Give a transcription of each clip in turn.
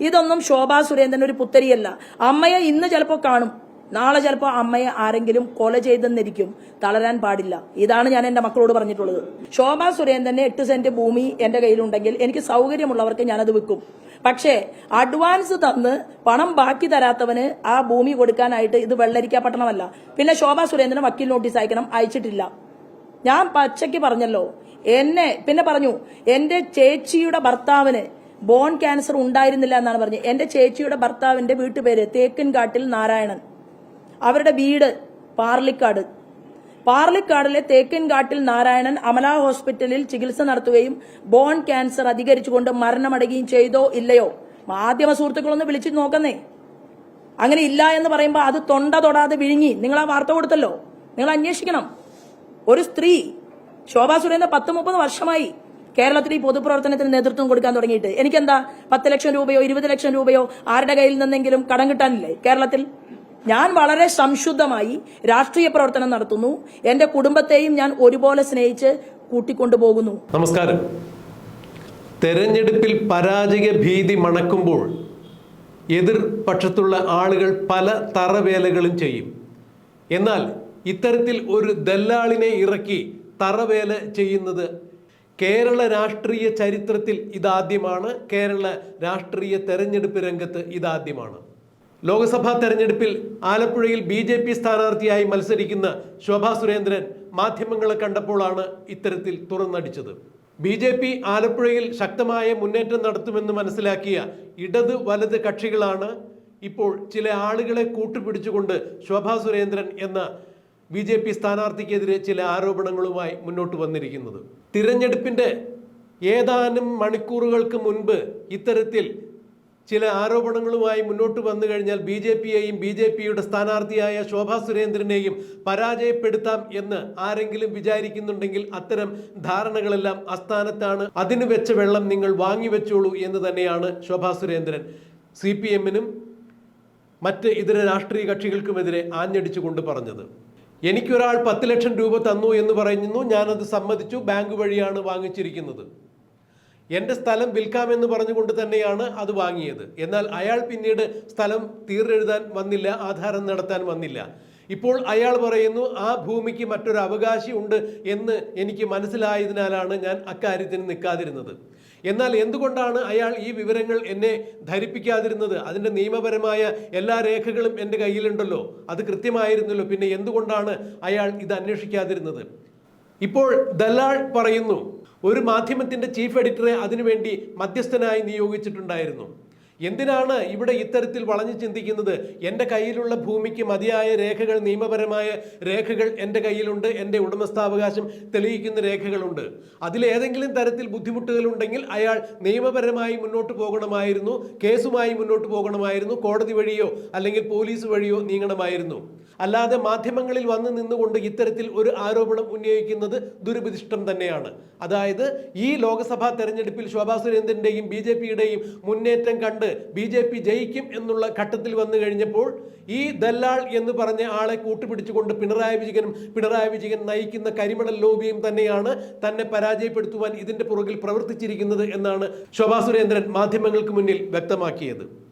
ഇതൊന്നും ശോഭാ സുരേന്ദ്രൻ ഒരു പുത്തരിയല്ല. അമ്മയെ ഇന്ന് ചിലപ്പോൾ കാണും. നാളെ ചിലപ്പോൾ അമ്മയെ ആരെങ്കിലും കൊല ചെയ്തെന്നിരിക്കും. തളരാൻ പാടില്ല. ഇതാണ് ഞാൻ എന്റെ മക്കളോട് പറഞ്ഞിട്ടുള്ളത്. ശോഭാ സുരേന്ദ്രന്റെ എട്ട് സെന്റ് ഭൂമി എന്റെ കയ്യിലുണ്ടെങ്കിൽ എനിക്ക് സൗകര്യമുള്ളവർക്ക് ഞാനത് വിൽക്കും. പക്ഷേ അഡ്വാൻസ് തന്ന് പണം ബാക്കി തരാത്തവന് ആ ഭൂമി കൊടുക്കാനായിട്ട് ഇത് വെള്ളരിക്ക പട്ടണമല്ല. പിന്നെ ശോഭാ സുരേന്ദ്രൻ വക്കീൽ നോട്ടീസ് അയക്കണം അയച്ചിട്ടില്ല. ഞാൻ പച്ചയ്ക്ക് പറഞ്ഞല്ലോ. എന്നെ പിന്നെ പറഞ്ഞു എന്റെ ചേച്ചിയുടെ ഭർത്താവിന് ബോൺ ക്യാൻസർ ഉണ്ടായിരുന്നില്ല എന്നാണ് പറഞ്ഞത്. എന്റെ ചേച്ചിയുടെ ഭർത്താവിന്റെ വീട്ടുപേര് തേക്കിൻകാട്ടിൽ നാരായണൻ. അവരുടെ വീട് പാർലിക്കാട്. പാർലിക്കാടിലെ തേക്കിൻകാട്ടിൽ നാരായണൻ അമല ഹോസ്പിറ്റലിൽ ചികിത്സ നടത്തുകയും ബോൺ ക്യാൻസർ അധികരിച്ചുകൊണ്ട് മരണമടയുകയും ചെയ്തോ ഇല്ലയോ? മാധ്യമ സുഹൃത്തുക്കളൊന്ന് വിളിച്ചു നോക്കുന്നേ. അങ്ങനെ ഇല്ല എന്ന് പറയുമ്പോൾ അത് തൊണ്ട തൊടാതെ വിഴുങ്ങി. നിങ്ങൾ ആ വാർത്ത കൊടുത്തല്ലോ. നിങ്ങൾ അന്വേഷിക്കണം. ഒരു സ്ത്രീ ശോഭാ സുരേന്ദ്ര പത്ത് മുപ്പത് വർഷമായി കേരളത്തിൽ ഈ പൊതുപ്രവർത്തനത്തിന് നേതൃത്വം കൊടുക്കാൻ തുടങ്ങിയിട്ട് എനിക്കെന്താ പത്ത് ലക്ഷം രൂപയോ ഇരുപത് ലക്ഷം രൂപയോ ആരുടെ കയ്യിൽ നിന്നെങ്കിലും കടം കിട്ടാനില്ലേ കേരളത്തിൽ? ഞാൻ വളരെ സംശുദ്ധമായി രാഷ്ട്രീയ പ്രവർത്തനം നടത്തുന്നു. എന്റെ കുടുംബത്തെയും ഞാൻ ഒരുപോലെ സ്നേഹിച്ച് കൂട്ടിക്കൊണ്ടുപോകുന്നു. നമസ്കാരം. തെരഞ്ഞെടുപ്പിൽ പരാജയ ഭീതി മണക്കുമ്പോൾ എതിർ പക്ഷത്തുള്ള ആളുകൾ പല തറവേലകളും ചെയ്യും. എന്നാൽ ഇത്തരത്തിൽ ഒരു ദല്ലാളിനെ ഇറക്കി തറവേല ചെയ്യുന്നത് കേരള രാഷ്ട്രീയ ചരിത്രത്തിൽ ഇതാദ്യമാണ്. കേരള രാഷ്ട്രീയ തെരഞ്ഞെടുപ്പ് രംഗത്ത് ഇതാദ്യമാണ്. ലോക്സഭാ തെരഞ്ഞെടുപ്പിൽ ആലപ്പുഴയിൽ ബി ജെ പി സ്ഥാനാർത്ഥിയായി മത്സരിക്കുന്ന ശോഭാ സുരേന്ദ്രൻ മാധ്യമങ്ങളെ കണ്ടപ്പോഴാണ് ഇത്തരത്തിൽ തുറന്നടിച്ചത്. ബി ജെ പി ആലപ്പുഴയിൽ ശക്തമായ മുന്നേറ്റം നടത്തുമെന്ന് മനസ്സിലാക്കിയ ഇടത് വലത് കക്ഷികളാണ് ഇപ്പോൾ ചില ആളുകളെ കൂട്ടുപിടിച്ചുകൊണ്ട് ശോഭാ സുരേന്ദ്രൻ എന്ന ബി ജെ പി സ്ഥാനാർത്ഥിക്കെതിരെ ചില ആരോപണങ്ങളുമായി മുന്നോട്ട് വന്നിരിക്കുന്നത്. തിരഞ്ഞെടുപ്പിന്റെ ഏതാനും മണിക്കൂറുകൾക്ക് മുൻപ് ഇത്തരത്തിൽ ചില ആരോപണങ്ങളുമായി മുന്നോട്ട് വന്നു കഴിഞ്ഞാൽ ബി ജെ പിയെയും ബി ജെ പിയുടെ സ്ഥാനാർത്ഥിയായ ശോഭാ സുരേന്ദ്രനെയും പരാജയപ്പെടുത്താം എന്ന് ആരെങ്കിലും വിചാരിക്കുന്നുണ്ടെങ്കിൽ അത്തരം ധാരണകളെല്ലാം അസ്ഥാനത്താണ് അതിന് വെച്ച വെള്ളം നിങ്ങൾ വാങ്ങിവെച്ചോളൂ എന്ന് തന്നെയാണ് ശോഭാ സുരേന്ദ്രൻ. സി പി എമ്മിനും മറ്റ് ഇതര രാഷ്ട്രീയ കക്ഷികൾക്കുമെതിരെ ആഞ്ഞടിച്ചുകൊണ്ട് പറഞ്ഞത്. എനിക്കൊരാൾ പത്ത് ലക്ഷം രൂപ തന്നു എന്ന് പറയുന്നു. ഞാനത് സമ്മതിച്ചു. ബാങ്ക് വഴിയാണ് വാങ്ങിച്ചിരിക്കുന്നത്. എന്റെ സ്ഥലം വിൽക്കാമെന്ന് പറഞ്ഞുകൊണ്ട് തന്നെയാണ് അത് വാങ്ങിയത്. എന്നാൽ അയാൾ പിന്നീട് സ്ഥലം തീർന്നെഴുതാൻ വന്നില്ല ആധാരം നടത്താൻ വന്നില്ല. ഇപ്പോൾ അയാൾ പറയുന്നു ആ ഭൂമിക്ക് മറ്റൊരു അവകാശി ഉണ്ട് എന്ന് എനിക്ക് മനസ്സിലായതിനാലാണ് ഞാൻ അക്കാര്യത്തിന് നിൽക്കാതിരുന്നത്. എന്നാൽ എന്തുകൊണ്ടാണ് അയാൾ ഈ വിവരങ്ങൾ എന്നെ ധരിപ്പിക്കാതിരുന്നത്? അതിന്റെ നിയമപരമായ എല്ലാ രേഖകളും എന്റെ കയ്യിലുണ്ടല്ലോ. അത് കൃത്യമായിരുന്നല്ലോ. പിന്നെ എന്തുകൊണ്ടാണ് അയാൾ ഇത് അന്വേഷിക്കാതിരുന്നത്? ഇപ്പോൾ ദലാൾ പറയുന്നു ഒരു മാധ്യമത്തിന്റെ ചീഫ് എഡിറ്ററെ അതിനുവേണ്ടി മധ്യസ്ഥനായി നിയോഗിച്ചിട്ടുണ്ടായിരുന്നു. എന്തിനാണ് ഇവിടെ ഇത്തരത്തിൽ വളഞ്ഞു ചിന്തിക്കുന്നത്? എന്റെ കയ്യിലുള്ള ഭൂമിക്ക് മതിയായ രേഖകൾ നിയമപരമായ രേഖകൾ എന്റെ കയ്യിലുണ്ട്. എന്റെ ഉടമസ്ഥാവകാശം തെളിയിക്കുന്ന രേഖകളുണ്ട്. അതിലേതെങ്കിലും തരത്തിൽ ബുദ്ധിമുട്ടുകളുണ്ടെങ്കിൽ അയാൾ നിയമപരമായി മുന്നോട്ട് പോകണമായിരുന്നു കേസുമായി മുന്നോട്ട് പോകണമായിരുന്നു കോടതി വഴിയോ അല്ലെങ്കിൽ പോലീസ് വഴിയോ നീങ്ങണമായിരുന്നു. അല്ലാതെ മാധ്യമങ്ങളിൽ വന്ന് നിന്നുകൊണ്ട് ഇത്തരത്തിൽ ഒരു ആരോപണം ഉന്നയിക്കുന്നത് ദുരുപദിഷ്ടം തന്നെയാണ്. അതായത് ഈ ലോക്സഭാ തെരഞ്ഞെടുപ്പിൽ ശോഭാ സുരേന്ദ്രന്റെയും ബി ജെ പിയുടെയും മുന്നേറ്റം കണ്ട് ബി ജെ പി ജയിക്കും എന്നുള്ള ഘട്ടത്തിൽ വന്നു കഴിഞ്ഞപ്പോൾ ഈ ദല്ലാൾ എന്ന് പറഞ്ഞ ആളെ കൂട്ടുപിടിച്ചുകൊണ്ട് പിണറായി വിജയനും പിണറായി വിജയൻ നയിക്കുന്ന കരിമണൽ ലോബിയും തന്നെയാണ് തന്നെ പരാജയപ്പെടുത്തുവാൻ ഇതിന്റെ പുറകിൽ പ്രവർത്തിച്ചിരിക്കുന്നത് എന്നാണ് ശോഭാ സുരേന്ദ്രൻ മാധ്യമങ്ങൾക്ക് മുന്നിൽ വ്യക്തമാക്കിയത്.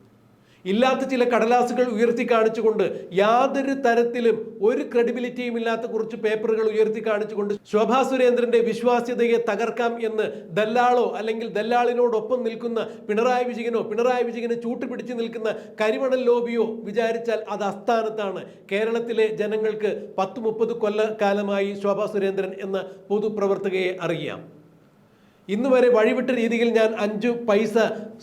ഇല്ലാത്ത ചില കടലാസുകൾ ഉയർത്തി കാണിച്ചുകൊണ്ട് യാതൊരു തരത്തിലും ഒരു ക്രെഡിബിലിറ്റിയും ഇല്ലാത്ത കുറച്ച് പേപ്പറുകൾ ഉയർത്തി കാണിച്ചുകൊണ്ട് ശോഭാ സുരേന്ദ്രന്റെ വിശ്വാസ്യതയെ തകർക്കാം എന്ന് ദല്ലാളോ അല്ലെങ്കിൽ ദല്ലാളിനോടൊപ്പം നിൽക്കുന്ന പിണറായി വിജയനോ പിണറായി വിജയനെ ചൂട്ടുപിടിച്ച് നിൽക്കുന്ന കരിമണൽ ലോബിയോ വിചാരിച്ചാൽ അത് അസ്ഥാനത്താണ് കേരളത്തിലെ ജനങ്ങൾക്ക് പത്ത് മുപ്പത് കൊല്ലക്കാലമായി ശോഭാ സുരേന്ദ്രൻ എന്ന പൊതുപ്രവർത്തകയെ അറിയാം. ഇന്ന് വരെ വഴിവിട്ട രീതിയിൽ ഞാൻ അഞ്ചു പൈസ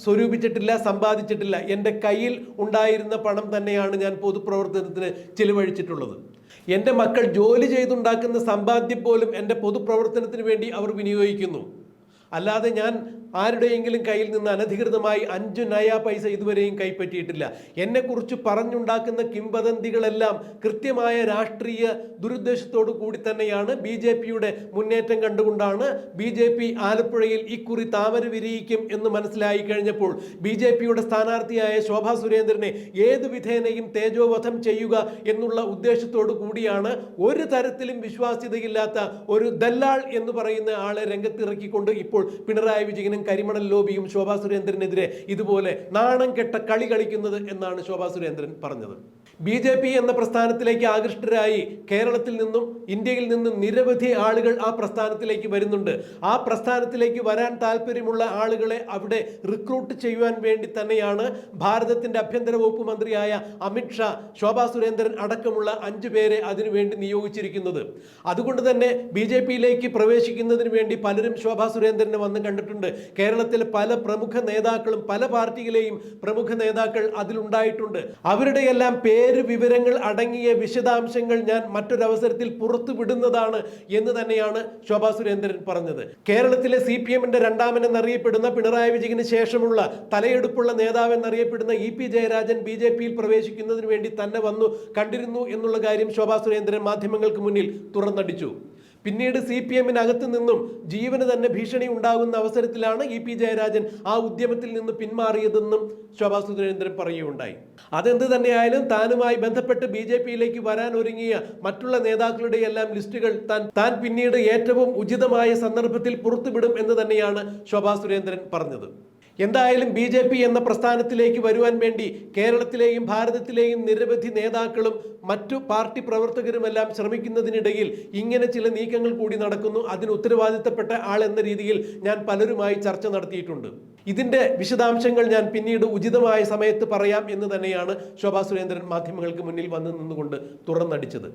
സ്വരൂപിച്ചിട്ടില്ല സമ്പാദിച്ചിട്ടില്ല. എന്റെ കയ്യിൽ ഉണ്ടായിരുന്ന പണം തന്നെയാണ് ഞാൻ പൊതുപ്രവർത്തനത്തിന് ചിലവഴിച്ചിട്ടുള്ളത്. എന്റെ മക്കൾ ജോലി ചെയ്തുണ്ടാക്കുന്ന സമ്പാദ്യം പോലും എന്റെ പൊതുപ്രവർത്തനത്തിന് വേണ്ടി അവർ വിനിയോഗിക്കുന്നു. അല്ലാതെ ഞാൻ ആരുടെയെങ്കിലും കയ്യിൽ നിന്ന് അനധികൃതമായി അഞ്ച് നയ പൈസ ഇതുവരെയും കൈപ്പറ്റിയിട്ടില്ല. എന്നെക്കുറിച്ച് പറഞ്ഞുണ്ടാക്കുന്ന കിംവദന്തികളെല്ലാം കൃത്യമായ രാഷ്ട്രീയ ദുരുദ്ദേശത്തോടു കൂടി തന്നെയാണ് ബി ജെ പിയുടെ മുന്നേറ്റം കണ്ടുകൊണ്ടാണ് ബി ജെ പി ആലപ്പുഴയിൽ ഇക്കുറി താമര വിരിയിക്കും എന്ന് മനസ്സിലായി കഴിഞ്ഞപ്പോൾ ബി ജെ പിയുടെ സ്ഥാനാർത്ഥിയായ ശോഭാ സുരേന്ദ്രനെ ഏത് വിധേനയും തേജോവധം ചെയ്യുക എന്നുള്ള ഉദ്ദേശത്തോടു കൂടിയാണ് ഒരു തരത്തിലും വിശ്വാസ്യതയില്ലാത്ത ഒരു ദല്ലാൾ എന്ന് പറയുന്ന ആളെ രംഗത്തിറക്കിക്കൊണ്ട് ഇപ്പോൾ പിണറായി വിജയനും കരിമണൽ ലോബിയും ശോഭാ സുരേന്ദ്രനെതിരെ ഇതുപോലെ നാണം കെട്ട കളി കളിക്കുന്നത് എന്നാണ് ശോഭാ സുരേന്ദ്രൻ പറഞ്ഞത്. ബി ജെ പി എന്ന പ്രസ്ഥാനത്തിലേക്ക് ആകൃഷ്ടരായി കേരളത്തിൽ നിന്നും ഇന്ത്യയിൽ നിന്നും നിരവധി ആളുകൾ ആ പ്രസ്ഥാനത്തിലേക്ക് വരുന്നുണ്ട്. ആ പ്രസ്ഥാനത്തിലേക്ക് വരാൻ താല്പര്യമുള്ള ആളുകളെ അവിടെ റിക്രൂട്ട് ചെയ്യുവാൻ വേണ്ടി തന്നെയാണ് ഭാരതത്തിന്റെ ആഭ്യന്തര വകുപ്പ് മന്ത്രിയായ അമിത് ഷാ ശോഭാ സുരേന്ദ്രൻ അടക്കമുള്ള അഞ്ചു പേരെ അതിനുവേണ്ടി നിയോഗിച്ചിരിക്കുന്നത്. അതുകൊണ്ട് തന്നെ ബി ജെ പിയിലേക്ക് പ്രവേശിക്കുന്നതിന് വേണ്ടി പലരും ശോഭാ സുരേന്ദ്രനെ വന്ന് കണ്ടിട്ടുണ്ട്. കേരളത്തിലെ പല പ്രമുഖ നേതാക്കളും പല പാർട്ടിയിലെയും പ്രമുഖ നേതാക്കൾ അതിലുണ്ടായിട്ടുണ്ട്. അവരുടെയെല്ലാം പേര് വിവരങ്ങൾ അടങ്ങിയ വിശദാംശങ്ങൾ ഞാൻ മറ്റൊരവസരത്തിൽ പുറത്തു വിടുന്നതാണ് എന്ന് തന്നെയാണ് ശോഭാ സുരേന്ദ്രൻ പറഞ്ഞത്. കേരളത്തിലെ സി പി എമ്മിന്റെ രണ്ടാമൻ എന്നറിയപ്പെടുന്ന പിണറായി വിജയന് ശേഷമുള്ള തലയെടുപ്പുള്ള നേതാവ് എന്നറിയപ്പെടുന്ന E P Jayarajan B J പിയിൽ പ്രവേശിക്കുന്നതിന് വേണ്ടി തന്നെ വന്നു കണ്ടിരുന്നു എന്നുള്ള കാര്യം ശോഭാ സുരേന്ദ്രൻ മാധ്യമങ്ങൾക്ക് മുന്നിൽ തുറന്നടിച്ചു. പിന്നീട് സി പി എമ്മിനകത്ത് നിന്നും ജീവന് തന്നെ ഭീഷണി ഉണ്ടാകുന്ന അവസരത്തിലാണ് ഇ പി ജയരാജൻ ആ ഉദ്യമത്തിൽ നിന്ന് പിന്മാറിയതെന്നും ശോഭാ സുരേന്ദ്രൻ പറയുകയുണ്ടായി. അതെന്ത് തന്നെയായാലും താനുമായി ബന്ധപ്പെട്ട് ബി ജെ പിയിലേക്ക് വരാൻ ഒരുങ്ങിയ മറ്റുള്ള നേതാക്കളുടെ എല്ലാം ലിസ്റ്റുകൾ താൻ താൻ പിന്നീട് ഏറ്റവും ഉചിതമായ സന്ദർഭത്തിൽ പുറത്തുവിടും എന്ന് തന്നെയാണ് ശോഭാ സുരേന്ദ്രൻ പറഞ്ഞത്. എന്തായാലും ബി ജെ പി എന്ന പ്രസ്ഥാനത്തിലേക്ക് വരുവാൻ വേണ്ടി കേരളത്തിലെയും ഭാരതത്തിലെയും നിരവധി നേതാക്കളും മറ്റു പാർട്ടി പ്രവർത്തകരുമെല്ലാം ശ്രമിക്കുന്നതിനിടയിൽ ഇങ്ങനെ ചില നീക്കങ്ങൾ കൂടി നടക്കുന്നു. അതിന് ഉത്തരവാദിത്തപ്പെട്ട ആൾ എന്ന രീതിയിൽ ഞാൻ പലരുമായി ചർച്ച നടത്തിയിട്ടുണ്ട്. ഇതിന്റെ വിശദാംശങ്ങൾ ഞാൻ പിന്നീട് ഉചിതമായ സമയത്ത് പറയാം എന്ന് തന്നെയാണ് ശോഭാ സുരേന്ദ്രൻ മാധ്യമങ്ങൾക്ക് മുന്നിൽ വന്ന് നിന്നുകൊണ്ട് തുറന്നടിച്ചത്.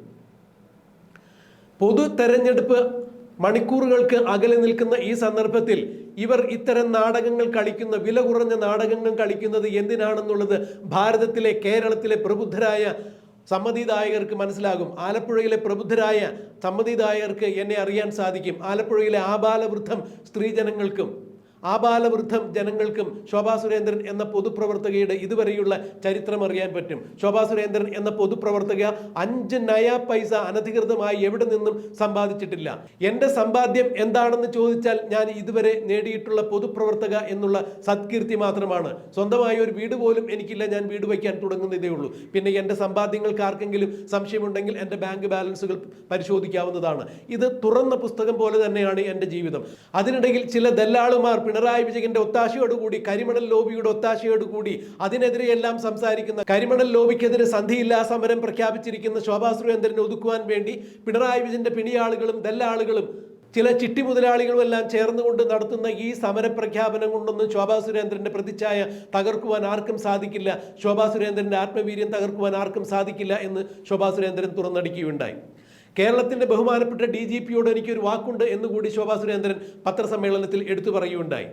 പൊതു തെരഞ്ഞെടുപ്പ് മണിക്കൂറുകൾക്ക് അകലെ നിൽക്കുന്ന ഈ സന്ദർഭത്തിൽ ഇവർ ഇത്തരം നാടകങ്ങൾ കളിക്കുന്ന വില കുറഞ്ഞ നാടകങ്ങൾ കളിക്കുന്നത് എന്തിനാണെന്നുള്ളത് ഭാരതത്തിലെ കേരളത്തിലെ പ്രബുദ്ധരായ സമ്മതിദായകർക്ക് മനസ്സിലാകും. ആലപ്പുഴയിലെ പ്രബുദ്ധരായ സമ്മതിദായകർക്ക് എന്നെ അറിയാൻ സാധിക്കും. ആലപ്പുഴയിലെ ആബാലവൃദ്ധം സ്ത്രീജനങ്ങൾക്കും. ആബാലവൃദ്ധം ജനങ്ങൾക്കും ശോഭാ സുരേന്ദ്രൻ എന്ന പൊതുപ്രവർത്തകയുടെ ഇതുവരെയുള്ള ചരിത്രം അറിയാൻ പറ്റും. ശോഭാ സുരേന്ദ്രൻ എന്ന പൊതുപ്രവർത്തക അഞ്ച് നയ പൈസ അനധികൃതമായി എവിടെ നിന്നും സമ്പാദിച്ചിട്ടില്ല. എന്റെ സമ്പാദ്യം എന്താണെന്ന് ചോദിച്ചാൽ ഞാൻ ഇതുവരെ നേടിയിട്ടുള്ള പൊതുപ്രവർത്തക എന്നുള്ള സത്കീർത്തി മാത്രമാണ്. സ്വന്തമായ ഒരു വീട് പോലും എനിക്കില്ല ഞാൻ വീട് വയ്ക്കാൻ തുടങ്ങുന്നതേ ഉള്ളൂ. പിന്നെ എന്റെ സമ്പാദ്യങ്ങൾക്ക് ആർക്കെങ്കിലും സംശയമുണ്ടെങ്കിൽ എന്റെ ബാങ്ക് ബാലൻസുകൾ പരിശോധിക്കാവുന്നതാണ്. ഇത് തുറന്ന പുസ്തകം പോലെ തന്നെയാണ് എന്റെ ജീവിതം. അതിനിടയിൽ ചില ദല്ലാളുമാർ പിണറായി വിജയന്റെ ഒത്താശയോടുകൂടി കരിമണൽ ലോബിയുടെ ഒത്താശയോടുകൂടി അതിനെതിരെയെല്ലാം സംസാരിക്കുന്ന കരിമണൽ ലോബിക്കെതിരെ സന്ധിയില്ലാ സമരം പ്രഖ്യാപിച്ചിരിക്കുന്ന ശോഭാ സുരേന്ദ്രനെ ഒതുക്കുവാൻ വേണ്ടി പിണറായി വിജയന്റെ പിണിയാളുകളും ദല്ലാളുകളും ചില ചിട്ടി മുതലാളികളും എല്ലാം ചേർന്നുകൊണ്ട് നടത്തുന്ന ഈ സമരപ്രഖ്യാപനം കൊണ്ടൊന്നും ശോഭാ സുരേന്ദ്രന്റെ പ്രതിച്ഛായ തകർക്കുവാൻ ആർക്കും സാധിക്കില്ല. ശോഭാ സുരേന്ദ്രന്റെ ആത്മവീര്യം തകർക്കുവാൻ ആർക്കും സാധിക്കില്ല എന്ന് ശോഭാ സുരേന്ദ്രൻ തുറന്നടിക്കുകയുണ്ടായി. കേരളത്തിന്റെ ബഹുമാനപ്പെട്ട ഡി ജി പിയോട് എനിക്കൊരു വാക്കുണ്ട് എന്ന് കൂടി ശോഭാ സുരേന്ദ്രൻ പത്രസമ്മേളനത്തിൽ എടുത്തു പറയുകയുണ്ടായി.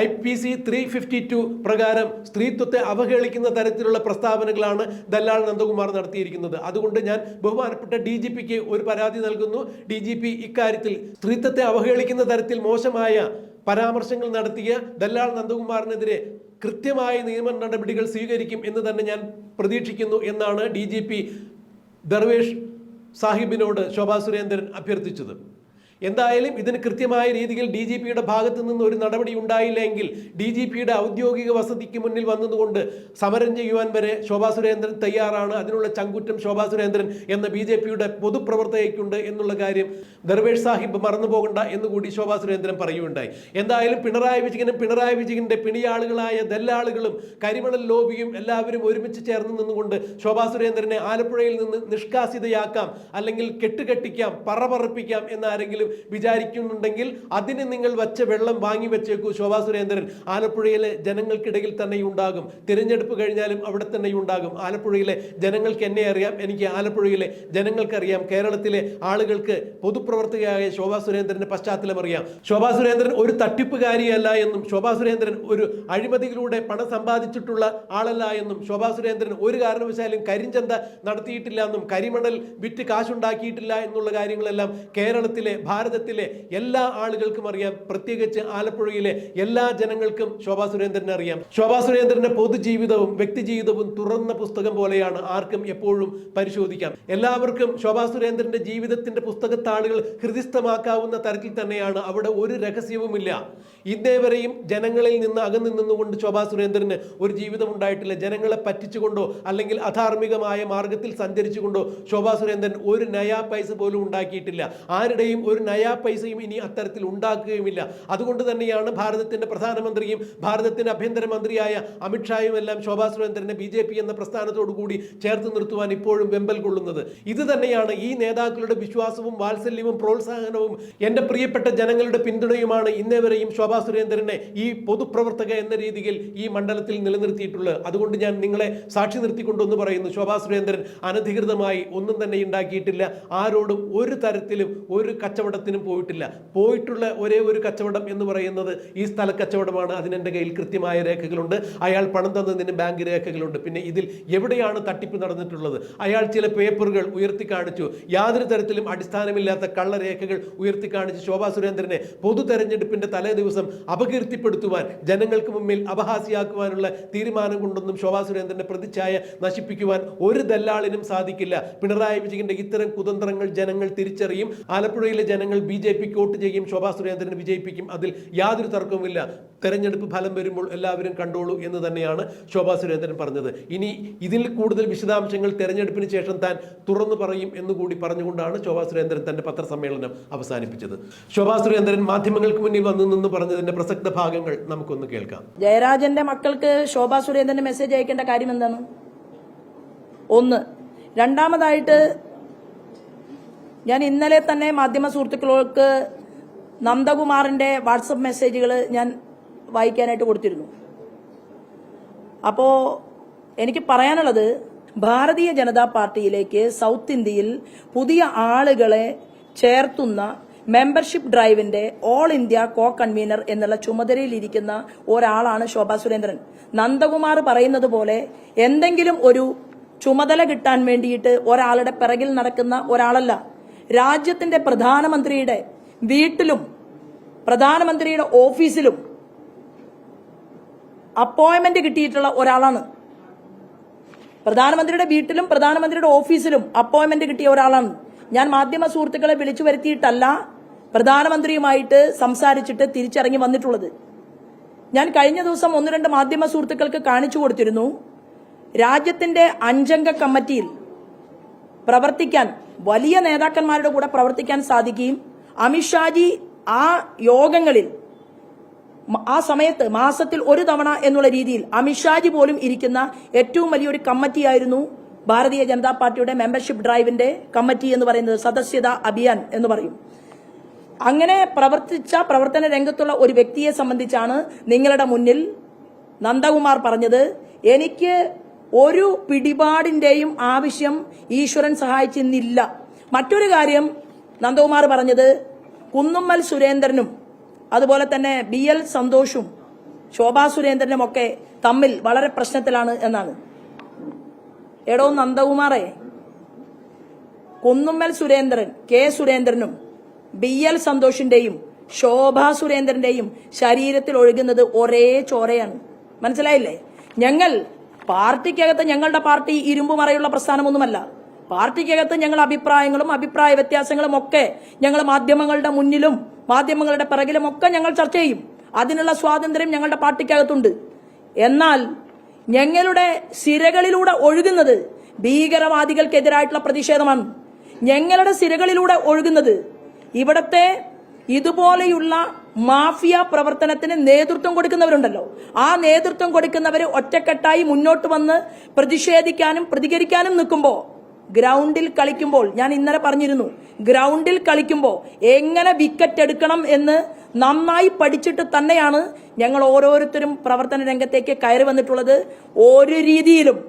I P C three fifty two പ്രകാരം സ്ത്രീത്വത്തെ അവഹേളിക്കുന്ന തരത്തിലുള്ള പ്രസ്താവനകളാണ് ദല്ലാൾ നന്ദകുമാർ നടത്തിയിരിക്കുന്നത്. അതുകൊണ്ട് ഞാൻ ബഹുമാനപ്പെട്ട ഡി ജി പിക്ക് ഒരു പരാതി നൽകുന്നു. ഡി ജി പി ഇക്കാര്യത്തിൽ സ്ത്രീത്വത്തെ അവഹേളിക്കുന്ന തരത്തിൽ മോശമായ പരാമർശങ്ങൾ നടത്തിയ ദല്ലാൾ നന്ദകുമാറിനെതിരെ കൃത്യമായ നിയമ നടപടികൾ സ്വീകരിക്കും എന്ന് തന്നെ ഞാൻ പ്രതീക്ഷിക്കുന്നു എന്നാണ് ഡി ജി പി ദർവേഷ് സാഹിബിനോട് ശോഭാ സുരേന്ദ്രൻ അഭ്യർത്ഥിച്ചത്. എന്തായാലും ഇതിന് കൃത്യമായ രീതിയിൽ ഡി ജി പിയുടെ ഭാഗത്ത് നിന്ന് ഒരു നടപടി ഉണ്ടായില്ലെങ്കിൽ ഡി ജി പിയുടെ ഔദ്യോഗിക വസതിക്ക് മുന്നിൽ വന്നതുകൊണ്ട് സമരം ചെയ്യുവാൻ വരെ ശോഭാ സുരേന്ദ്രൻ തയ്യാറാണ്. അതിനുള്ള ചങ്കുറ്റം ശോഭാ സുരേന്ദ്രൻ എന്ന ബി ജെ പിയുടെ പൊതുപ്രവർത്തകയ്ക്കുണ്ട് എന്നുള്ള കാര്യം ദർവേഷ് സാഹിബ് മറന്നു പോകണ്ട എന്നുകൂടി ശോഭാ സുരേന്ദ്രൻ പറയുകയുണ്ടായി. എന്തായാലും പിണറായി വിജയനും പിണറായി വിജയന്റെ പിണിയാളുകളായ ദല്ലാളുകളും കരിമണൽ ലോബിയും എല്ലാവരും ഒരുമിച്ച് ചേർന്ന് നിന്നുകൊണ്ട് ശോഭാ സുരേന്ദ്രനെ ആലപ്പുഴയിൽ നിന്ന് നിഷ്കാസിതയാക്കാം അല്ലെങ്കിൽ കെട്ടുകെട്ടിക്കാം പറപറപ്പിക്കാം എന്നാരെങ്കിലും വിചാരിക്കുന്നുണ്ടെങ്കിൽ അതിന് നിങ്ങൾ വച്ച വെള്ളം വാങ്ങി വെച്ചേക്കൂ ശോഭാ സുരേന്ദ്രൻ. ആലപ്പുഴയിലെ ജനങ്ങൾക്കിടയിൽ തന്നെ ഉണ്ടാകും തിരഞ്ഞെടുപ്പ് കഴിഞ്ഞാലും അവിടെ തന്നെ ഉണ്ടാകും ആലപ്പുഴയിലെ ജനങ്ങൾക്ക് എന്നെ അറിയാം. എനിക്ക് ആലപ്പുഴയിലെ ജനങ്ങൾക്കറിയാം. കേരളത്തിലെ ആളുകൾക്ക് പൊതുപ്രവർത്തകയായ ശോഭാ സുരേന്ദ്രന്റെ പശ്ചാത്തലം അറിയാം. ശോഭാ സുരേന്ദ്രൻ ഒരു തട്ടിപ്പുകാരിയല്ല എന്നും ശോഭാ സുരേന്ദ്രൻ ഒരു അഴിമതിയിലൂടെ പണം സമ്പാദിച്ചിട്ടുള്ള ആളല്ല എന്നും ശോഭാ സുരേന്ദ്രൻ ഒരു കാരണവശാലും കരിഞ്ചന്ത നടത്തിയിട്ടില്ല എന്നും കരിമണൽ വിറ്റ് കാശുണ്ടാക്കിയിട്ടില്ല എന്നുള്ള കാര്യങ്ങളെല്ലാം കേരളത്തിലെ ഭാരതത്തിലെ എല്ലാ ആളുകൾക്കും അറിയാം. പ്രത്യേകിച്ച് ആലപ്പുഴയിലെ എല്ലാ ജനങ്ങൾക്കും ശോഭാ സുരേന്ദ്രനെ അറിയാം. ശോഭാ സുരേന്ദ്രന്റെ പൊതുജീവിതവും വ്യക്തിജീവിതവും തുറന്ന പുസ്തകം പോലെയാണ് ആർക്കും എപ്പോഴും പരിശോധിക്കാം. എല്ലാവർക്കും ശോഭാ സുരേന്ദ്രന്റെ ജീവിതത്തിന്റെ പുസ്തകത്താളുകൾ ഹൃദിസ്ഥമാക്കാവുന്ന തരത്തിൽ തന്നെയാണ്. അവിടെ ഒരു രഹസ്യവുമില്ല. ഇന്നേ വരെയും ജനങ്ങളിൽ നിന്ന് അകന്നു നിന്നുകൊണ്ട് ശോഭാ സുരേന്ദ്രന് ഒരു ജീവിതം ഉണ്ടായിട്ടില്ല. ജനങ്ങളെ പറ്റിച്ചുകൊണ്ടോ അല്ലെങ്കിൽ അധാർമികമായ മാർഗത്തിൽ സഞ്ചരിച്ചുകൊണ്ടോ ശോഭാ സുരേന്ദ്രൻ ഒരു നയാ പൈസ പോലും ഉണ്ടാക്കിയിട്ടില്ല. ആരുടെയും ഒരു നയാ പൈസയും ഇനി അത്തരത്തിൽ ഉണ്ടാക്കുകയുമില്ല. അതുകൊണ്ട് തന്നെയാണ് ഭാരതത്തിന്റെ പ്രധാനമന്ത്രിയും ഭാരതത്തിന്റെ ആഭ്യന്തരമന്ത്രിയായ അമിത്ഷായും എല്ലാം ശോഭാ സുരേന്ദ്രനെ ബി ജെ പി എന്ന പ്രസ്ഥാനത്തോടു കൂടി ചേർത്ത് നിർത്തുവാൻ ഇപ്പോഴും വെമ്പൽ കൊള്ളുന്നത്. ഇത് തന്നെയാണ് ഈ നേതാക്കളുടെ വിശ്വാസവും വാത്സല്യവും പ്രോത്സാഹനവും എന്റെ പ്രിയപ്പെട്ട ജനങ്ങളുടെ പിന്തുണയുമാണ് ഇന്നേവരെയും ശോഭാ സുരേന്ദ്രനെ ഈ പൊതുപ്രവർത്തക എന്ന രീതിയിൽ ഈ മണ്ഡലത്തിൽ നിലനിർത്തിയിട്ടുള്ളത് അതുകൊണ്ട് ഞാൻ നിങ്ങളെ സാക്ഷി നിർത്തിക്കൊണ്ടൊന്ന് പറയുന്നു. ശോഭാ സുരേന്ദ്രൻ അനധികൃതമായി ഒന്നും തന്നെ ഉണ്ടാക്കിയിട്ടില്ല. ആരോടും ഒരു തരത്തിലും ഒരു കച്ചവടത്തിനും പോയിട്ടില്ല. പോയിട്ടുള്ള ഒരേ ഒരു കച്ചവടം എന്ന് പറയുന്നത് ഈ സ്ഥല കച്ചവടമാണ് അതിനെന്റെ കയ്യിൽ കൃത്യമായ രേഖകളുണ്ട്. അയാൾ പണം തന്നതിന് ബാങ്ക് രേഖകളുണ്ട്. പിന്നെ ഇതിൽ എവിടെയാണ് തട്ടിപ്പ് നടന്നിട്ടുള്ളത്? അയാൾ ചില പേപ്പറുകൾ ഉയർത്തി കാണിച്ചു. യാതൊരു തരത്തിലും അടിസ്ഥാനമില്ലാത്ത കള്ളരേഖകൾ ഉയർത്തി കാണിച്ച് ശോഭാ സുരേന്ദ്രനെ പൊതു തെരഞ്ഞെടുപ്പിന്റെ തലേ ദിവസം അപകീർത്തിപ്പെടുത്തുവാൻ ജനങ്ങൾക്ക് മുമ്പിൽ അപഹാസ്യാക്കുവാനുള്ള തീരുമാനം കൊണ്ടൊന്നും ശോഭാ സുരേന്ദ്രന്റെ പ്രതിച്ഛായ നശിപ്പിക്കുവാൻ ഒരു ദല്ലാളിനും സാധിക്കില്ല. പിണറായി വിജയന്റെ ഇത്തരം കുതന്ത്രങ്ങൾ ജനങ്ങൾ തിരിച്ചറിയും. ആലപ്പുഴയിലെ ജനങ്ങൾ ബി ജെ പിക്ക് വോട്ട് ചെയ്യും ശോഭാ സുരേന്ദ്രനെ വിജയിപ്പിക്കും അതിൽ യാതൊരു തർക്കവുമില്ല. തെരഞ്ഞെടുപ്പ് ഫലം വരുമ്പോൾ എല്ലാവരും കണ്ടോളൂ എന്ന് തന്നെയാണ് ശോഭാ സുരേന്ദ്രൻ പറഞ്ഞത്. ഇനി ഇതിൽ കൂടുതൽ വിശദാംശങ്ങൾ തെരഞ്ഞെടുപ്പിന് ശേഷം താൻ തുറന്നു പറയും എന്നുകൂടി പറഞ്ഞുകൊണ്ടാണ് ശോഭാ സുരേന്ദ്രൻ തന്റെ പത്രസമ്മേളനം അവസാനിപ്പിച്ചത്. ശോഭാ സുരേന്ദ്രൻ മാധ്യമങ്ങൾക്ക് മുന്നിൽ വന്നു നിന്ന് പറഞ്ഞതിന്റെ പ്രസക്ത ഭാഗങ്ങൾ നമുക്കൊന്ന് കേൾക്കാം. ജയരാജന്റെ മക്കൾക്ക് ശോഭാ സുരേന്ദ്രന് മെസ്സേജ് അയക്കേണ്ട കാര്യം എന്താണ്? ഒന്ന്. രണ്ടാമതായിട്ട് ഞാൻ ഇന്നലെ തന്നെ മാധ്യമ സുഹൃത്തുക്കൾക്ക് നന്ദകുമാറിന്റെ വാട്സപ്പ് മെസ്സേജുകൾ ഞാൻ വായിക്കാനായിട്ട് കൊടുത്തിരുന്നു. അപ്പോ എനിക്ക് പറയാനുള്ളത് ഭാരതീയ ജനതാ പാർട്ടിയിലേക്ക് സൗത്ത് ഇന്ത്യയിൽ പുതിയ ആളുകളെ ചേർത്തുന്ന മെമ്പർഷിപ്പ് ഡ്രൈവിന്റെ ഓൾ ഇന്ത്യ കോ കൺവീനർ എന്നുള്ള ചുമതലയിലിരിക്കുന്ന ഒരാളാണ് ശോഭാ സുരേന്ദ്രൻ. നന്ദകുമാർ പറയുന്നത് പോലെ എന്തെങ്കിലും ഒരു ചുമതല കിട്ടാൻ വേണ്ടിയിട്ട് ഒരാളുടെ പിറകിൽ നടക്കുന്ന ഒരാളല്ല. രാജ്യത്തിന്റെ പ്രധാനമന്ത്രിയുടെ വീട്ടിലും പ്രധാനമന്ത്രിയുടെ ഓഫീസിലും അപ്പോയിന്റ്മെന്റ് കിട്ടിയിട്ടുള്ള ഒരാളാണ്. പ്രധാനമന്ത്രിയുടെ വീട്ടിലും പ്രധാനമന്ത്രിയുടെ ഓഫീസിലും അപ്പോയിന്റ്മെന്റ് കിട്ടിയ ഒരാളാണ്. ഞാൻ മാധ്യമ സുഹൃത്തുക്കളെ വിളിച്ചു വരുത്തിയിട്ടല്ല പ്രധാനമന്ത്രിയുമായിട്ട് സംസാരിച്ചിട്ട് തിരിച്ചിറങ്ങി വന്നിട്ടുള്ളത്. ഞാൻ കഴിഞ്ഞ ദിവസം ഒന്ന് രണ്ട് മാധ്യമ സുഹൃത്തുക്കൾക്ക് കാണിച്ചു കൊടുത്തിരുന്നു. രാജ്യത്തിന്റെ അഞ്ചംഗ കമ്മിറ്റിയിൽ പ്രവർത്തിക്കാൻ വലിയ നേതാക്കന്മാരുടെ കൂടെ പ്രവർത്തിക്കാൻ സാധിക്കുകയും അമിത്ഷാജി ആ യോഗങ്ങളിൽ ആ സമയത്ത് മാസത്തിൽ ഒരു തവണ എന്നുള്ള രീതിയിൽ അമിത്ഷാജി പോലും ഇരിക്കുന്ന ഏറ്റവും വലിയൊരു കമ്മിറ്റിയായിരുന്നു ഭാരതീയ ജനതാ പാർട്ടിയുടെ മെമ്പർഷിപ്പ് ഡ്രൈവിന്റെ കമ്മിറ്റി എന്ന് പറയുന്നത് സദസ്യത അഭിയാൻ എന്ന് പറയും. അങ്ങനെ പ്രവർത്തിച്ച പ്രവർത്തന രംഗത്തുള്ള ഒരു വ്യക്തിയെ സംബന്ധിച്ചാണ് നിങ്ങളുടെ മുന്നിൽ നന്ദകുമാർ പറഞ്ഞത്. എനിക്ക് ഒരു പിടിപാടിന്റെയും ആവശ്യം ഈശ്വരൻ സഹായിച്ചെന്നില്ല. മറ്റൊരു കാര്യം നന്ദകുമാർ പറഞ്ഞത് കുന്നുമ്മൽ സുരേന്ദ്രനും അതുപോലെ തന്നെ ബി എൽ സന്തോഷും ശോഭാ സുരേന്ദ്രനും ഒക്കെ തമ്മിൽ വളരെ പ്രശ്നത്തിലാണ് എന്നാണ്. എടോ നന്ദകുമാറെ കുന്നുമ്മൽ സുരേന്ദ്രൻ കെ സുരേന്ദ്രനും ബി എൽ സന്തോഷിന്റെയും ശോഭാ സുരേന്ദ്രന്റെയും ശരീരത്തിൽ ഒഴുകുന്നത് ഒരേ ചോരയാണ്. മനസ്സിലായില്ലേ? ഞങ്ങൾ പാർട്ടിക്കകത്ത് ഞങ്ങളുടെ പാർട്ടി ഇരുമ്പു മറയുള്ള പ്രസ്ഥാനമൊന്നുമല്ല. പാർട്ടിക്കകത്ത് ഞങ്ങൾ അഭിപ്രായങ്ങളും അഭിപ്രായ വ്യത്യാസങ്ങളും ഒക്കെ ഞങ്ങൾ മാധ്യമങ്ങളുടെ മുന്നിലും മാധ്യമങ്ങളുടെ പിറകിലും ഒക്കെ ഞങ്ങൾ ചർച്ച ചെയ്യും. അതിനുള്ള സ്വാതന്ത്ര്യം ഞങ്ങളുടെ പാർട്ടിക്കകത്തുണ്ട്. എന്നാൽ ഞങ്ങളുടെ സിരകളിലൂടെ ഒഴുകുന്നത് ഭീകരവാദികൾക്കെതിരായിട്ടുള്ള പ്രതിഷേധമാണ്. ഞങ്ങളുടെ സിരകളിലൂടെ ഒഴുകുന്നത് ഇവിടത്തെ ഇതുപോലെയുള്ള മാഫിയ പ്രവർത്തനത്തിന് നേതൃത്വം കൊടുക്കുന്നവരുണ്ടല്ലോ. ആ നേതൃത്വം കൊടുക്കുന്നവർ ഒറ്റക്കെട്ടായി മുന്നോട്ട് വന്ന് പ്രതിഷേധിക്കാനും പ്രതികരിക്കാനും നിൽക്കുമ്പോൾ ഗ്രൗണ്ടിൽ കളിക്കുമ്പോൾ ഞാൻ ഇന്നലെ പറഞ്ഞിരുന്നു ഗ്രൗണ്ടിൽ കളിക്കുമ്പോൾ എങ്ങനെ വിക്കറ്റ് എടുക്കണം എന്ന് നന്നായി പഠിച്ചിട്ട് തന്നെയാണ് ഞങ്ങൾ ഓരോരുത്തരും പ്രവർത്തന രംഗത്തേക്ക് കയറി വന്നിട്ടുള്ളത്. ഒരു രീതിയിലും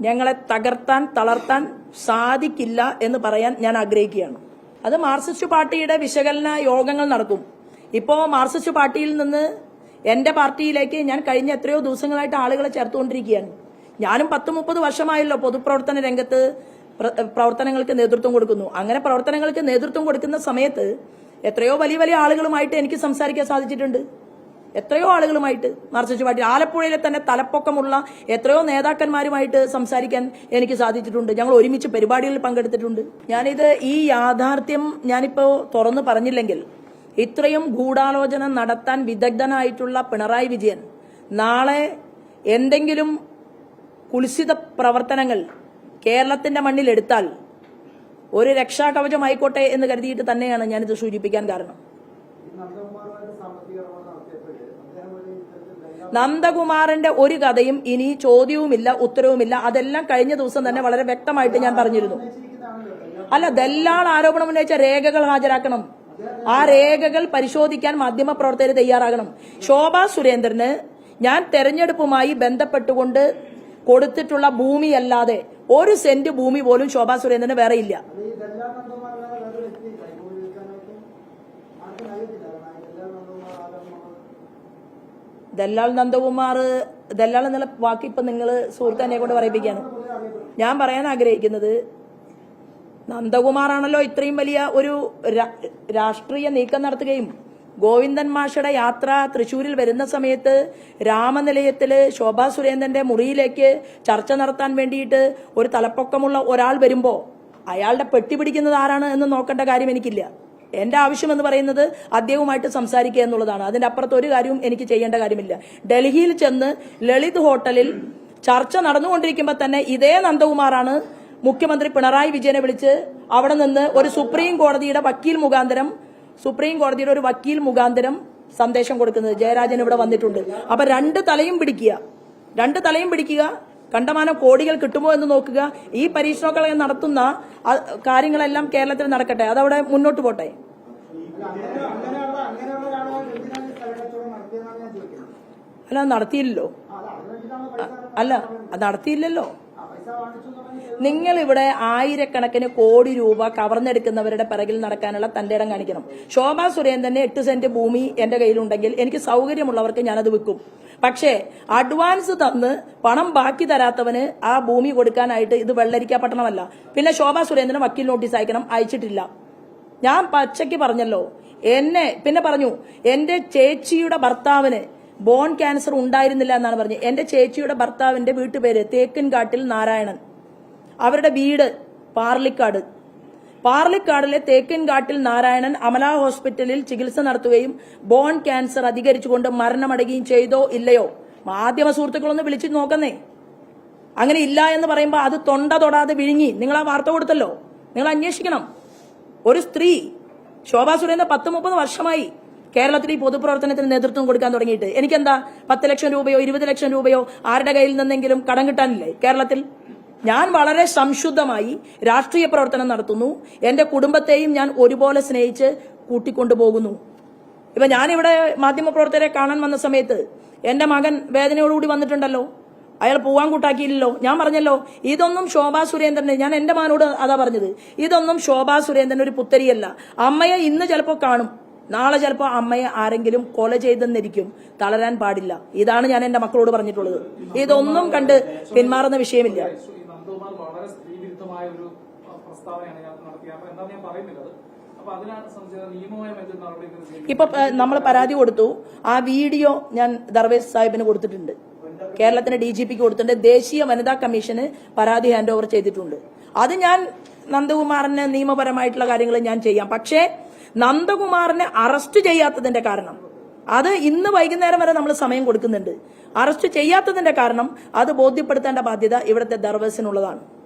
ഞങ്ങളെ തകർത്താൻ തളർത്താൻ സാധിക്കില്ല എന്ന് പറയാൻ ഞാൻ ആഗ്രഹിക്കുകയാണ്. അത് മാർക്സിസ്റ്റ് പാർട്ടിയുടെ വിശകലന യോഗങ്ങൾ നടക്കും. ഇപ്പോ മാർക്സിസ്റ്റ് പാർട്ടിയിൽ നിന്ന് എന്റെ പാർട്ടിയിലേക്ക് ഞാൻ കഴിഞ്ഞ എത്രയോ ദിവസങ്ങളായിട്ട് ആളുകളെ ചേർത്തുകൊണ്ടിരിക്കുകയാണ്. ഞാനും പത്ത് മുപ്പത് വർഷമായല്ലോ പൊതുപ്രവർത്തന രംഗത്ത് പ്രവർത്തനങ്ങൾക്ക് നേതൃത്വം കൊടുക്കുന്നു. അങ്ങനെ പ്രവർത്തനങ്ങൾക്ക് നേതൃത്വം കൊടുക്കുന്ന സമയത്ത് എത്രയോ വലിയ വലിയ ആളുകളുമായിട്ട് എനിക്ക് സംസാരിക്കാൻ സാധിച്ചിട്ടുണ്ട്. എത്രയോ ആളുകളുമായിട്ട് മാർക്സിസ്റ്റ് പാർട്ടി ആലപ്പുഴയിലെ തന്നെ തലപ്പൊക്കമുള്ള എത്രയോ നേതാക്കന്മാരുമായിട്ട് സംസാരിക്കാൻ എനിക്ക് സാധിച്ചിട്ടുണ്ട്. ഞങ്ങൾ ഒരുമിച്ച് പരിപാടികളിൽ പങ്കെടുത്തിട്ടുണ്ട്. ഞാനിത് ഈ യാഥാർത്ഥ്യം ഞാനിപ്പോ തുറന്നു പറഞ്ഞില്ലെങ്കിൽ ഇത്രയും ഗൂഢാലോചന നടത്താൻ വിദഗ്ധനായിട്ടുള്ള പിണറായി വിജയൻ നാളെ എന്തെങ്കിലും കുൽസിത പ്രവർത്തനങ്ങൾ കേരളത്തിന്റെ മണ്ണിൽ എടുത്താൽ ഒരു രക്ഷാകവചമായിക്കോട്ടെ എന്ന് കരുതിയിട്ട് തന്നെയാണ് ഞാനിത് സൂചിപ്പിക്കാൻ കാരണം. നന്ദകുമാറിന്റെ ഒരു കഥയും ഇനി ചോദ്യവുമില്ല ഉത്തരവുമില്ല. അതെല്ലാം കഴിഞ്ഞ ദിവസം തന്നെ വളരെ വ്യക്തമായിട്ട് ഞാൻ പറഞ്ഞിരുന്നു. അല്ല ദല്ലാൾ ആരോപണം ഉന്നയിച്ച രേഖകൾ ഹാജരാക്കണം. ആ രേഖകൾ പരിശോധിക്കാൻ മാധ്യമ പ്രവർത്തകർ തയ്യാറാകണം. ശോഭാ സുരേന്ദ്രന് ഞാൻ തെരഞ്ഞെടുപ്പുമായി ബന്ധപ്പെട്ടുകൊണ്ട് കൊടുത്തിട്ടുള്ള ഭൂമിയല്ലാതെ ഒരു സെന്റ് ഭൂമി പോലും ശോഭാ സുരേന്ദ്രന് വേറെ ദല്ലാൾ നന്ദകുമാർ ദല്ലാൾ എന്നുള്ള വാക്ക് ഇപ്പൊ നിങ്ങൾ സുഹൃത്ത് എന്നെ കൊണ്ട് പറയിപ്പിക്കാണ് ഞാൻ പറയാൻ ആഗ്രഹിക്കുന്നത് നന്ദകുമാറാണല്ലോ ഇത്രയും വലിയ ഒരു രാഷ്ട്രീയ നീക്കം നടത്തുകയും ഗോവിന്ദൻ മാഷയുടെ യാത്ര തൃശൂരിൽ വരുന്ന സമയത്ത് രാമനിലയത്തിൽ ശോഭാ സുരേന്ദ്രന്റെ മുറിയിലേക്ക് ചർച്ച നടത്താൻ വേണ്ടിയിട്ട് ഒരു തലപ്പൊക്കമുള്ള ഒരാൾ വരുമ്പോ അയാളുടെ പെട്ടി പിടിക്കുന്നത് ആരാണ് എന്ന് നോക്കേണ്ട കാര്യം എനിക്കില്ല. എന്റെ ആവശ്യം എന്ന് പറയുന്നത് അദ്ദേഹവുമായിട്ട് സംസാരിക്കുക എന്നുള്ളതാണ്. അതിന്റെ അപ്പുറത്ത് ഒരു കാര്യവും എനിക്ക് ചെയ്യേണ്ട കാര്യമില്ല. ഡൽഹിയിൽ ചെന്ന് ലളിത് ഹോട്ടലിൽ ചർച്ച നടന്നുകൊണ്ടിരിക്കുമ്പോൾ തന്നെ ഇതേ നന്ദകുമാറാണ് മുഖ്യമന്ത്രി പിണറായി വിജയനെ വിളിച്ച് അവിടെ നിന്ന് ഒരു സുപ്രീം കോടതിയുടെ വക്കീൽ മുഖാന്തരം സുപ്രീം കോടതിയുടെ ഒരു വക്കീൽ മുഖാന്തരം സന്ദേശം കൊടുക്കുന്നത്. ജയരാജൻ ഇവിടെ വന്നിട്ടുണ്ട്. അപ്പൊ രണ്ട് തലയും പിടിക്കുക. രണ്ട് തലയും പിടിക്കുക. കണ്ടമാനം കോടികൾ കിട്ടുമോ എന്ന് നോക്കുക. ഈ പരീക്ഷണങ്ങളെ നടത്തുന്ന കാര്യങ്ങളെല്ലാം കേരളത്തിൽ നടക്കട്ടെ. അതവിടെ മുന്നോട്ട് പോട്ടെ. അല്ല നടത്തിയില്ലല്ലോ. അല്ല നടത്തിയില്ലല്ലോ. നിങ്ങൾ ഇവിടെ ആയിരക്കണക്കിന് കോടി രൂപ കവർന്നെടുക്കുന്നവരുടെ പിറകിൽ നടക്കാനുള്ള തന്റെ ഇടം കാണിക്കണം. ശോഭാ സുരേന്ദ്രന് എട്ട് സെന്റ് ഭൂമി എന്റെ കയ്യിലുണ്ടെങ്കിൽ എനിക്ക് സൗകര്യമുള്ളവർക്ക് ഞാനത് വിൽക്കും. പക്ഷേ അഡ്വാൻസ് തന്ന് പണം ബാക്കി തരാത്തവന് ആ ഭൂമി കൊടുക്കാനായിട്ട് ഇത് വെള്ളരിക്ക പട്ടണമല്ല പിന്നെ ശോഭാ സുരേന്ദ്രൻ വക്കീൽ നോട്ടീസ് അയക്കണം അയച്ചിട്ടില്ല. ഞാൻ പച്ചയ്ക്ക് പറഞ്ഞല്ലോ എന്നെ പിന്നെ പറഞ്ഞു എന്റെ ചേച്ചിയുടെ ഭർത്താവിന് ബോൺ ക്യാൻസർ ഉണ്ടായിരുന്നില്ല എന്നാണ് പറഞ്ഞത് എന്റെ ചേച്ചിയുടെ ഭർത്താവിന്റെ വീട്ടുപേര് തേക്കിൻകാട്ടിൽ നാരായണൻ. അവരുടെ വീട് പാർലിക്കാട്. പാർലിക്കാടിലെ തേക്കൻകാട്ടിൽ നാരായണൻ അമല ഹോസ്പിറ്റലിൽ ചികിത്സ നടത്തുകയും ബോൺ ക്യാൻസർ അധികരിച്ചുകൊണ്ട് മരണമടയുകയും ചെയ്തോ ഇല്ലയോ? മാധ്യമ സുഹൃത്തുക്കളൊന്ന് വിളിച്ചു നോക്കുന്നേ. അങ്ങനെ ഇല്ല എന്ന് പറയുമ്പോൾ അത് തൊണ്ട തൊടാതെ വിഴുങ്ങി. നിങ്ങൾ ആ വാർത്ത കൊടുത്തല്ലോ. നിങ്ങൾ അന്വേഷിക്കണം. ഒരു സ്ത്രീ ശോഭാ സുരേന്ദ്ര പത്ത് മുപ്പത് വർഷമായി കേരളത്തിൽ ഈ പൊതുപ്രവർത്തനത്തിന് നേതൃത്വം കൊടുക്കാൻ തുടങ്ങിയിട്ട്. എനിക്കെന്താ? പത്ത് ലക്ഷം രൂപയോ ഇരുപത് ലക്ഷം രൂപയോ ആരുടെ കയ്യിൽ നിന്നെങ്കിലും കടം കിട്ടാനില്ലേ? കേരളത്തിൽ? ഞാൻ വളരെ സംശുദ്ധമായി രാഷ്ട്രീയ പ്രവർത്തനം നടത്തുന്നു. എന്റെ കുടുംബത്തെയും ഞാൻ ഒരുപോലെ സ്നേഹിച്ച് കൂട്ടിക്കൊണ്ടുപോകുന്നു. ഇപ്പൊ ഞാനിവിടെ മാധ്യമപ്രവർത്തകരെ കാണാൻ വന്ന സമയത്ത് എന്റെ മകൻ വേദനയോടുകൂടി വന്നിട്ടുണ്ടല്ലോ. അയാൾ പോവാൻ കൂട്ടാക്കിയില്ലല്ലോ. ഞാൻ പറഞ്ഞല്ലോ ഇതൊന്നും ശോഭാ സുരേന്ദ്രന് ഞാൻ എന്റെ മകനോട് അതാ പറഞ്ഞത് ഇതൊന്നും ശോഭാ സുരേന്ദ്രൻ ഒരു പുത്തരിയല്ല അമ്മയെ ഇന്ന് ചിലപ്പോൾ കാണും. നാളെ ചിലപ്പോൾ അമ്മയെ ആരെങ്കിലും കൊല ചെയ്തെന്നിരിക്കും. തളരാൻ പാടില്ല. ഇതാണ് ഞാൻ എന്റെ മക്കളോട് പറഞ്ഞിട്ടുള്ളത്. ഇതൊന്നും കണ്ട് പിന്മാറുന്ന വിഷയമില്ല. ഈ വളരെ സ്ത്രീ സ്ത്രീവിരുദ്ധമായ ഒരു പ്രസ്താവനയാണ് ഞാൻ നടത്തിയത്. അപ്പൊ എന്താണ് ഞാൻ സ്വീകരിക്കും ഇപ്പൊ നമ്മൾ പരാതി കൊടുത്തു. ആ വീഡിയോ ഞാൻ ദർവേസ് സാഹിബിന് കൊടുത്തിട്ടുണ്ട്. കേരളത്തിന് ഡി ജി പിക്ക് കൊടുത്തിട്ടുണ്ട്. ദേശീയ വനിതാ കമ്മീഷന് പരാതി ഹാൻഡ് ഓവർ ചെയ്തിട്ടുണ്ട്. അത് ഞാൻ നന്ദകുമാറിന് നിയമപരമായിട്ടുള്ള കാര്യങ്ങൾ ഞാൻ ചെയ്യാം. പക്ഷേ നന്ദകുമാറിനെ അറസ്റ്റ് ചെയ്യാത്തതിന്റെ കാരണം അത് ഇന്ന് വൈകുന്നേരം വരെ നമ്മൾ സമയം കൊടുക്കുന്നുണ്ട്. അറസ്റ്റ് ചെയ്യാത്തതിന്റെ കാരണം അത് ബോധ്യപ്പെടുത്തേണ്ട ബാധ്യത ഇവിടുത്തെ ദർവേസിനുള്ളതാണ്